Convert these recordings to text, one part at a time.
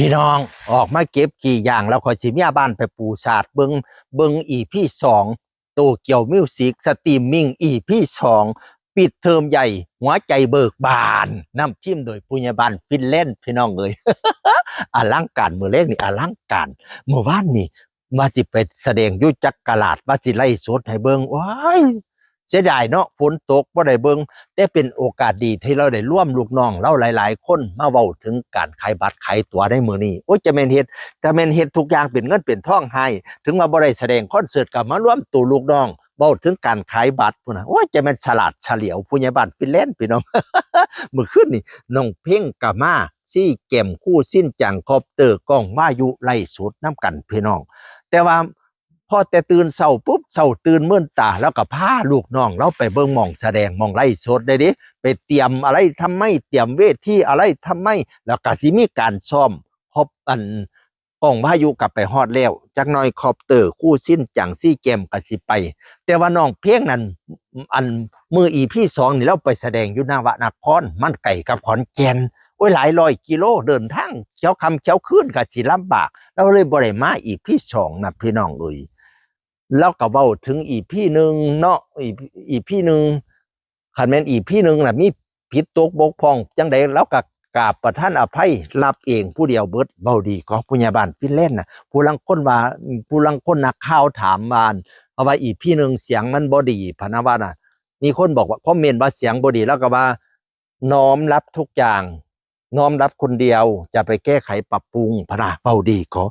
พี่น้องออกมาเก็บกี่อย่างแล้วคอยสิเมียบ้านไปปูศาสตร์เบิงเบิงอีพี่สองโตเกียวมิวสิกสตรีมมิ่งอีพี่สองปิดเทอมใหญ่ หัวใจเบิกบานนำทีมโดยปุญญาบาลฟินแลนด์พี่น้องเลยอลังการมือเล็กนี่อลังการเมื่อวานนี่มาสิไปแสดงยุจักกลาดมาสิไล่สดให้เบิงว้าย เสียดายเนาะฝนตกบ่ได้เบิงได้เป็นโอกาสดีที่เราได้ร่วมลูกน้องเราหลาย ๆ คนมาเว้าถึงการขายบัตรขายตั๋วได้มือนี้โอ้ยจะแม่นเฮ็ดจะแม่นเฮ็ดทุกอย่างเป็นเงินเป็นท่องให้ ถึงมาบ่ได้แสดงคอนเสิร์ตกับมาร่วมตัวลูกน้องเว้าถึงการขายบัตรพุ่นนะโอ้ยจะแม่นฉลาดเฉลียวผู้ใหญ่บ้านฟินแลนด์พี่น้องเมื่อคืนนี่น้องเพ่งกับมาซี่เก็มคู่สิ้นจังคอปเตอร์กล้องมาอยู่ไล่สุดน้ำกันพี่น้อง แต่ว่า พอแต่ตื่นเช้าปุ๊บเช้าตื่นเมื่นตาแล้วก็พาลูกน้องเราไปเบิ่งมองแสดงมองไล่สดได้ดิไปเตรียมอะไรทำไมเตรียมเวทีอะไรทำไมแล้วก็สิมีการซ้อมพบอันกองพายุกลับไปฮอดแล้วจักหน่อยคอปเตอร์คู่สิ้นจังซี่เกมก็สิไป แต่ว่าน้องเพียงนั้นอันมืออีพี่สองนี่เราไปแสดงอยู่นาวะนครมันไก่กับขอนแก่นโอ้ยหลายร้อยกิโลเดินทางเช้าคำเช้าคืนก็สิลำบาก เราเลยบ่ได้มาอีพี่สองนะพี่น้องเอ้ย แล้วก็เว้าถึงอีพี่หนึ่งเนาะอีอีพี่หนึ่งขันแม่นอีพี่หนึ่งน่ะมีผิดตกบกพร่องจังใดแล้วก็กราบประท่านอภัยรับเองผู้เดียวเบิดเบาดีของผู้ญ่บ้านฟินแลนด์น่ะผู้ลังค้นว่าผู้ลังค้นนักข่าวถามมาเพราว่าอีพี่หนึ่งเสียงมันบ่ดีพนะว่าน่ะ มีคนบอกว่าคอมเมนต์ว่าเสียงบ่ดีแล้วก็ว่า น้อมรับทุกอย่าง น้อมรับคนเดียวจะไปแก้ไขปรับปรุงพะนะเบาดีขอ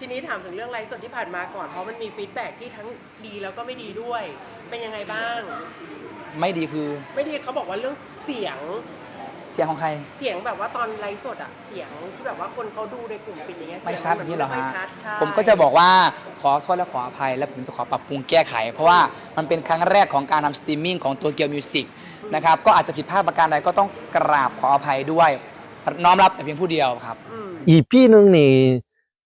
ทีนี้ถามถึงเรื่องไลฟ์สดที่ผ่านมาก่อนเพราะมันมีฟีดแบ็กที่ทั้งดีแล้วก็ไม่ดีด้วย เป็นยังไงบ้าง ไม่ดีคือ ไม่ดีเขาบอกว่าเรื่องเสียงเสียงของใคร เสียงแบบว่าตอนไลฟ์สดอะเสียงที่แบบว่าคนเขาดูในกลุ่มปิดอย่างเงี้ยไม่เสียงชัดมันนี่เหรอไม่ฮะชัดใช่ผมก็จะบอกว่าขอโทษและขออภัย และผมจะขอปรับปรุงแก้ไข เพราะว่ามันเป็นครั้งแรกของการทำสตรีมมิ่งของตัวเกียวมิวสิกนะครับก็อาจจะผิดพลาดประการใดก็ต้องกราบขออภัยด้วย น้อมรับแต่เพียงผู้เดียวครับอืมอีพี่หนึ่งนี่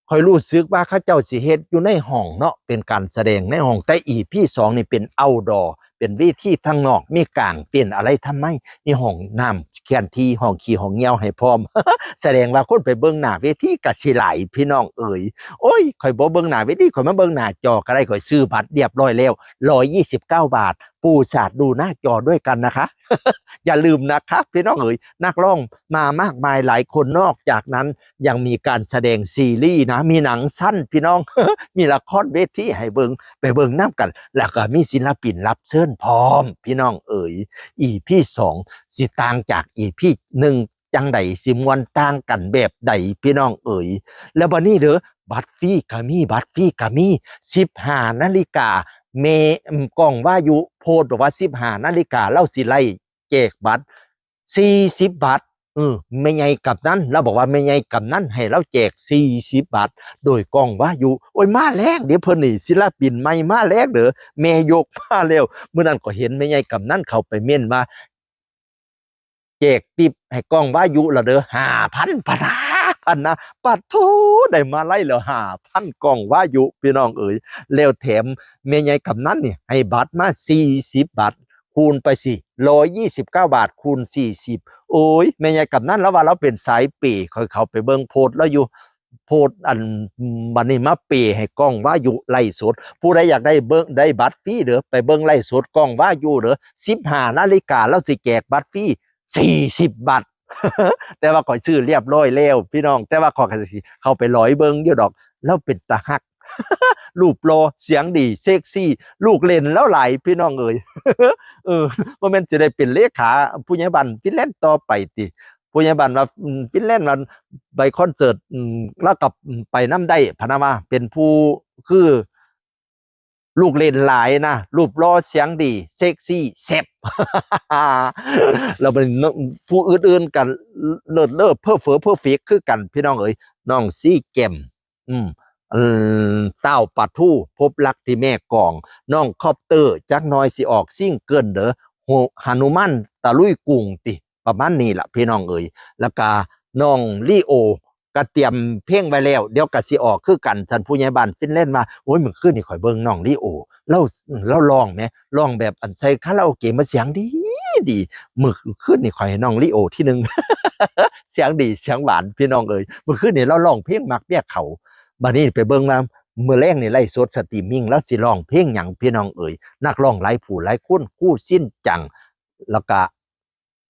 คอยรู้สึกว่าเข้าเจ้าสิเฮ็ดอยู่ในห้องเนาะเป็นการแสดงในห้องแต่อีพี่สองนี่เป็นเอาดอเป็นวิธีทางนอกมีกลางเป็นอะไรทำไมนี่ห้องน้ำเขียนทีห้องขี้ห้องเงี้ยวให้พร้อม แสดงว่าคนไปเบิ่งหน้าเวทีกะสิไหลายพี่น้องเอ๋ยโอ้ยข่อยบ่เบิ่งหน้าเวทีข่อยมาเบิ่งหน้าจอก็ได้ข่อยซื้อบัตรเรียบร้อยแล้ว129บาท ปูสาดดูหน้าจอด้วยกันนะคะ อย่าลืมนะคะพี่น้องเอ๋ยนักร้องมามากมายหลายคนนอกจากนั้น ยังมีการแสดงซีรีส์นะ มีหนังสั้นพี่น้อง มีละครเวทีให้เบิงไปเบิงน้ำกัน แล้วก็มีศิลปินรับเชิญพร้อม พี่น้องเอ๋ยอีพี่สองสิต่างจากอีพี่หนึ่งจังใดสิมวนต่างกันแบบใดพี่น้องเอ๋ยแล้วบัดนี้เด้อบัตรฟรีก็มีบัตรฟรีก็มีสิบห้านาฬิกา เมกล้องว่าอยู่โพดบอกว่าสิบหานาฬิกาเล่าสิไล่แจกบัตรสี่สิบบาทเออไม่ไงกับนั้นเราบอกว่าไม่ไงกับนั้นให้เราแจก40บบาท โดยกล้องว่าอยู่โอ้ยมาแรงเดี๋ยวเพิ่นนี่ศิลปินใหม่มาแรงเด้อแม่ยกมาแล้วเมื่อนั้นก็เห็นไม่ไงกับนั้นเขาไปเม่นว่าแจกติบให้กล้องว่าอยู่ละเด้อ5,000พะนะ พันนะปัดโทได้มาไล่แล้ว5,000กล้องว่าอยู่พี่น้องเอ๋ยแล้วแถมแม่ใหญ่กับนั้นเนี่ยให้บัตรมา40บาทคูณไปสิ129บาทคูณ40โอ้ยแม่ใหญ่กับนั่นแล้วว่าเราเป็นสายปย์คอยเขาไปเบิ่งโพดแล้วอยู่โพดอันบันนี้มาปย์ให้กล้องว่าอยู่ไล่สดผู้ใดอยากได้เบิ่งได้บัตรฟรีเด้อไปเบิ่งไล่สดกล้องว่าอยู่เด้อ15นาฬิกาแล้วสิแจกบัตรฟรี40บาท แต่ว่าขอยซื้อเรียบร้อยแล้วพี่น้อง แต่ว่าขอกสิเข้าไปร้อยเบิ่งอยู่ดอก แล้วเป็นตาฮักรูปโลเสียงดีเซ็กซี่ ลูกเล่นแล้วไหลพี่น้องเอ่ยเออว่าแมันจะได้เป็นเลขาผู้ใหญ่บ้านฟินแลนด์ต่อไปติผู้ใหญ่บ้านว่าฟินแลนด์มันไปคอนเสิร์ตแล้วกับไปน้ำได้พนามาเป็นผู้คือ ลูกเล่นหลายนะรูปรอเสียงดี เซ็กซี่แซ่บเราเป็นผู้อื่นๆกันเลิศเลิศเพ้อเฟ้อเพ้อเฟกคือกันพี่น้องเอ๋ยน้องซี่แกมอืมเอิ่มเต้าปะทู่พบรักที่แม่กอง น้องคอปเตอร์จักน้อยสิออกซิ่งเกินเด้อโหหานุมันตะลุยกุงติประมาณนี้ละพี่น้องเอ๋ยแล้วก็น้องลีโอ ก็เตรียมเพลงไว้แล้ว เดี๋ยวก็สิออกคือกันสันผู้ใหญ่บ้านฟินแลนมาโอ้ยมื้อคืนนี่ข่อยเบิ่งน้องลีโอเล่าเล่าร้องแหมร้องแบบอันใส่คาราโอเกะมาเสียงดีดีมือขึ้นนี่คอยให้น้องลิโอที่หนึ่งเสียงดีเสียงหวานพี่น้องเอ๋ยมื่อคืนนี่เราร้องเพลงมักเบี้ยเขาบัดนี้ไปเบิ่งมาเมื่อแรงนี่ไล่สดสตรีมมิ่งแล้วสิร้องเพลงหยังพี่น้องเอ๋ยนักร้องหลายผู้หลายคนคู่สิ้นจังแล้วก็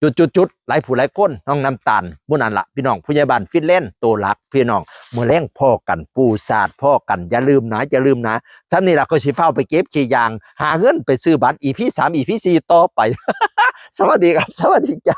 จุดจุดจุดๆหลายผู้หลายคนน้องน้ำตาลหมู่นั้นละพี่น้องผู้ใหญ่บ้านฟินเล่นตัวหลักพี่น้องเมื่อแรงพ่อกันปูศาสตร์พ่อกันอย่าลืมนะอย่าลืมนะฉันนี่ละก็สิเฝ้าไปเก็บขี้ยาง หาเงินไปซื้อบัตรอีพีสามอีพีสี่ต่อไป สวัสดีครับ สวัสดีจ้า